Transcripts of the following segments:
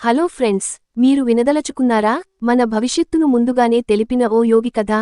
Hello friends మీరు వినదలచుకున్నారా? మన భవిష్యత్తును ముందుగానే తెలిపిన ఓ యోగి కథ.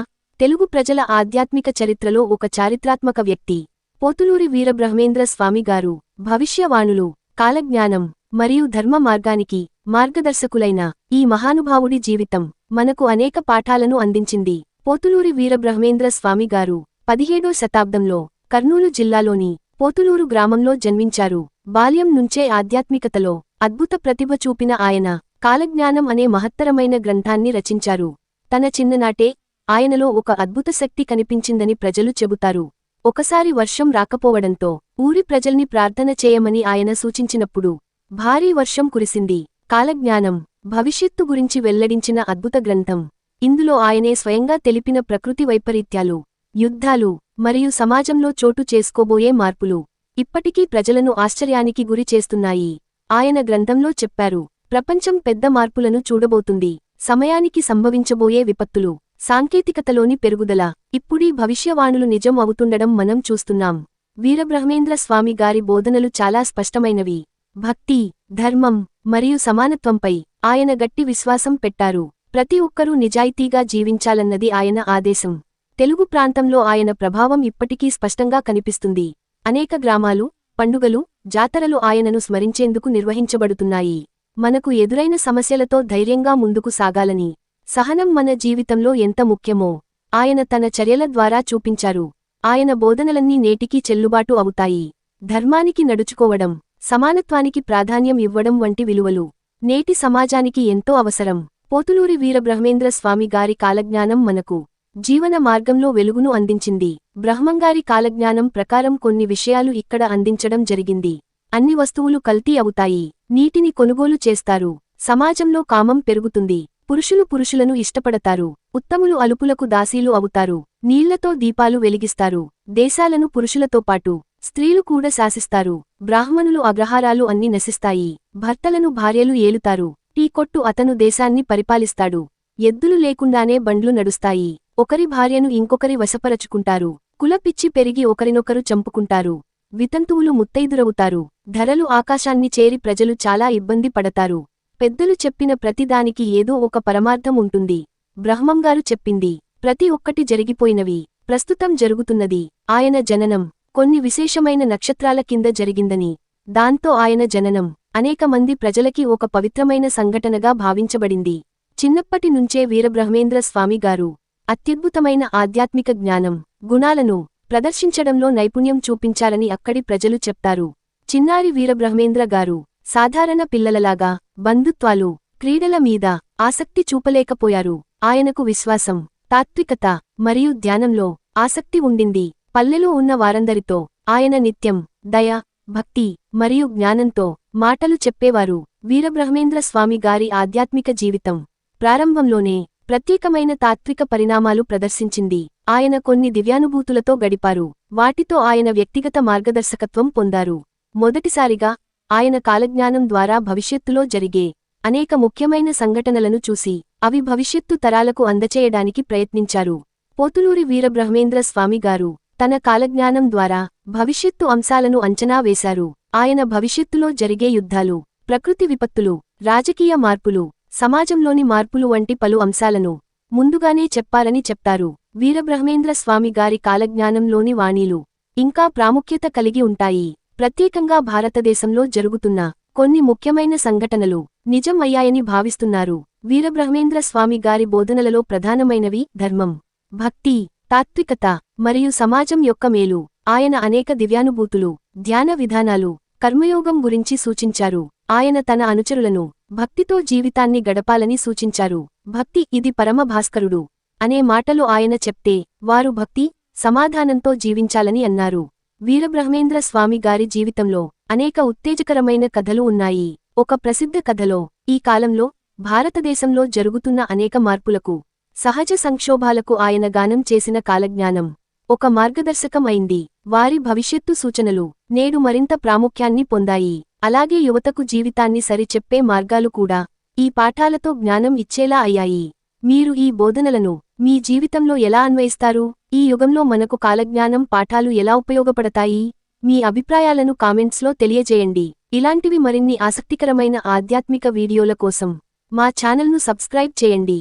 తెలుగు ప్రజల ఆధ్యాత్మిక చరిత్రలో ఒక చారిత్రాత్మక వ్యక్తి. పోతులూరి వీరబ్రహ్మేంద్ర స్వామిగారు భవిష్యవాణులు కాలజ్ఞానం మరియు ధర్మ మార్గానికి మార్గదర్శకులైన ఈ మహానుభావుడి జీవితం మనకు అనేక పాఠాలను అందించింది. పోతులూరి వీరబ్రహ్మేంద్ర స్వామిగారు పదిహేడో శతాబ్దంలో కర్నూలు జిల్లాలోని పోతులూరు గ్రామంలో జన్మించారు. బాల్యం నుంచే ఆధ్యాత్మికతలో అద్భుత ప్రతిభ చూపిన ఆయన కాలజ్ఞానం అనే మహత్తరమైన గ్రంథాన్ని రచించారు. తన చిన్ననాటే ఆయనలో ఒక అద్భుత శక్తి కనిపించిందని ప్రజలు చెబుతారు. ఒకసారి వర్షం రాకపోవడంతో ఊరి ప్రజల్ని ప్రార్థన చేయమని ఆయన సూచించినప్పుడు భారీ వర్షం కురిసింది. కాలజ్ఞానం భవిష్యత్తు గురించి వెల్లడించిన అద్భుత గ్రంథం. ఇందులో ఆయనే స్వయంగా తెలిపిన ప్రకృతి వైపరీత్యాలు. యుద్ధాలు మరియు సమాజంలో చోటు చేసుకోబోయే మార్పులు ఇప్పటికీ ప్రజలను ఆశ్చర్యానికి గురి చేస్తున్నాయి. ఆయన గ్రంథంలో చెప్పారు ప్రపంచం పెద్ద మార్పులను చూడబోతుంది సమయానికి సంభవించబోయే విపత్తులు సాంకేతికతలోని పెరుగుదల ఇప్పుడీ భవిష్యవాణులు నిజం అవుతుండడం మనం చూస్తున్నాం. వీరబ్రహ్మేంద్ర స్వామి గారి బోధనలు చాలా స్పష్టమైనవి. భక్తి ధర్మం మరియు సమానత్వంపై ఆయన గట్టి విశ్వాసం పెట్టారు. ప్రతి ఒక్కరూ నిజాయితీగా జీవించాలన్నది ఆయన ఆదేశం. తెలుగు ప్రాంతంలో ఆయన ప్రభావం ఇప్పటికీ స్పష్టంగా కనిపిస్తుంది. అనేక గ్రామాలు పండుగలు జాతరలు ఆయనను స్మరించేందుకు నిర్వహించబడుతున్నాయి. మనకు ఎదురైన సమస్యలతో ధైర్యంగా ముందుకు సాగాలని సహనం మన జీవితంలో ఎంత ముఖ్యమో ఆయన తన చర్యల ద్వారా చూపించారు. ఆయన బోధనలన్నీ నేటికీ చెల్లుబాటు అవుతాయి. ధర్మానికి నడుచుకోవడం సమానత్వానికి ప్రాధాన్యం ఇవ్వడం వంటి విలువలు నేటి సమాజానికి ఎంతో అవసరం. పోతులూరి వీరబ్రహ్మేంద్ర స్వామి గారి కాలజ్ఞానం మనకు జీవన మార్గంలో వెలుగును అందించింది. బ్రహ్మంగారి కాలజ్ఞానం ప్రకారం కొన్ని విషయాలు ఇక్కడ అందించడం జరిగింది. అన్ని వస్తువులు కల్తీ అవుతాయి. నీటిని కొనుగోలు చేస్తారు. సమాజంలో కామం పెరుగుతుంది. పురుషులు పురుషులను ఇష్టపడతారు. ఉత్తములు అలుపులకు దాసీలు అవుతారు. నీళ్ళతో దీపాలు వెలిగిస్తారు. దేశాలను పురుషులతో పాటు స్త్రీలు కూడా శాసిస్తారు. బ్రాహ్మణులు అగ్రహారాలు అన్ని నశిస్తాయి. భర్తలను భార్యలు ఏలుతారు. టీ కొట్టు అతను దేశాన్ని పరిపాలిస్తాడు. ఎద్దులు లేకుండానే బండ్లు నడుస్తాయి. ఒకరి భార్యను ఇంకొకరి వశపరచుకుంటారు. కులపిచ్చి పెరిగి ఒకరినొకరు చంపుకుంటారు. వితంతువులు ముత్తైదురవుతారు. ధరలు ఆకాశాన్ని చేరి ప్రజలు చాలా ఇబ్బంది పడతారు. పెద్దలు చెప్పిన ప్రతిదానికి ఏదో ఒక పరమార్థం ఉంటుంది. బ్రహ్మంగారు చెప్పింది. ప్రతి ఒక్కటి జరిగిపోయినవి. ప్రస్తుతం జరుగుతున్నది. ఆయన జననం. కొన్ని విశేషమైన నక్షత్రాల కింద జరిగిందని. దాంతో ఆయన జననం. అనేక మంది ప్రజలకి ఒక పవిత్రమైన సంఘటనగా భావించబడింది. చిన్నప్పటి నుంచే వీరబ్రహ్మేంద్ర స్వామిగారు అత్యద్భుతమైన ఆధ్యాత్మిక జ్ఞానం గుణాలను ప్రదర్శించడంలో నైపుణ్యం చూపించాలని అక్కడి ప్రజలు చెప్తారు. చిన్నారి వీరబ్రహ్మేంద్ర గారు సాధారణ పిల్లలలాగా బంధుత్వాలు క్రీడల మీద ఆసక్తి చూపలేకపోయారు. ఆయనకు విశ్వాసం తాత్వికత మరియు ధ్యానంలో ఆసక్తి ఉండింది. పల్లెలో ఉన్న వారందరితో ఆయన నిత్యం దయ భక్తి మరియు జ్ఞానంతో మాటలు చెప్పేవారు. వీరబ్రహ్మేంద్ర స్వామి గారి ఆధ్యాత్మిక జీవితం ప్రారంభంలోనే ప్రత్యేకమైన తాత్విక పరిణామాలు ప్రదర్శించింది. ఆయన కొన్ని దివ్యానుభూతులతో గడిపారు. వాటితో ఆయన వ్యక్తిగత మార్గదర్శకత్వం పొందారు. మొదటిసారిగా ఆయన కాలజ్ఞానం ద్వారా భవిష్యత్తులో జరిగే అనేక ముఖ్యమైన సంఘటనలను చూసి అవి భవిష్యత్తు తరాలకు అందచేయడానికి ప్రయత్నించారు. పోతులూరి వీరబ్రహ్మేంద్ర స్వామిగారు తన కాలజ్ఞానం ద్వారా భవిష్యత్తు అంశాలను అంచనా వేశారు. ఆయన భవిష్యత్తులో జరిగే యుద్ధాలు ప్రకృతి విపత్తులు రాజకీయ మార్పులు సమాజంలోని మార్పులు వంటి పలు అంశాలను ముందుగానే చెప్పాలని చెప్తారు. వీరబ్రహ్మేంద్ర స్వామి గారి కాలజ్ఞానంలోని వాణీలు ఇంకా ప్రాముఖ్యత కలిగి ఉంటాయి. ప్రత్యేకంగా భారతదేశంలో జరుగుతున్న కొన్ని ముఖ్యమైన సంఘటనలు నిజం అయ్యాయని భావిస్తున్నారు. వీరబ్రహ్మేంద్ర స్వామి గారి బోధనలలో ప్రధానమైనవి ధర్మం భక్తి తాత్వికత మరియు సమాజం యొక్క మేలు. ఆయన అనేక దివ్యానుభూతులు ధ్యాన విధానాలు కర్మయోగం గురించి సూచించారు. ఆయన తన అనుచరులను భక్తితో జీవితాన్ని గడపాలని సూచించారు. భక్తి ఇది పరమ భాస్కరుడు అనే మాటలు ఆయన చెప్తే వారు భక్తి సమాధానంతో జీవించాలని అన్నారు. వీరబ్రహ్మేంద్ర స్వామి గారి జీవితంలో అనేక ఉత్తేజకరమైన కథలు ఉన్నాయి. ఒక ప్రసిద్ధ కథలో ఈ కాలంలో భారతదేశంలో జరుగుతున్న అనేక మార్పులకు సహజ సంక్షోభాలకు ఆయన గానం చేసిన కాలజ్ఞానం ఒక మార్గదర్శకం అయింది వారి భవిష్యత్తు సూచనలు నేడు మరింత ప్రాముఖ్యాన్ని పొందాయి. అలాగే యువతకు జీవితాన్ని సరిచెప్పే మార్గాలు కూడా ఈ పాఠాలతో జ్ఞానం ఇచ్చేలా అయ్యాయి. మీరు ఈ బోధనలను మీ జీవితంలో ఎలా అన్వయిస్తారు? ఈ యుగంలో మనకు కాలజ్ఞానం పాఠాలు ఎలా ఉపయోగపడతాయి? మీ అభిప్రాయాలను కామెంట్స్లో తెలియజేయండి. ఇలాంటివి మరిన్ని ఆసక్తికరమైన ఆధ్యాత్మిక వీడియోల కోసం మా ఛానల్ను సబ్స్క్రైబ్ చేయండి.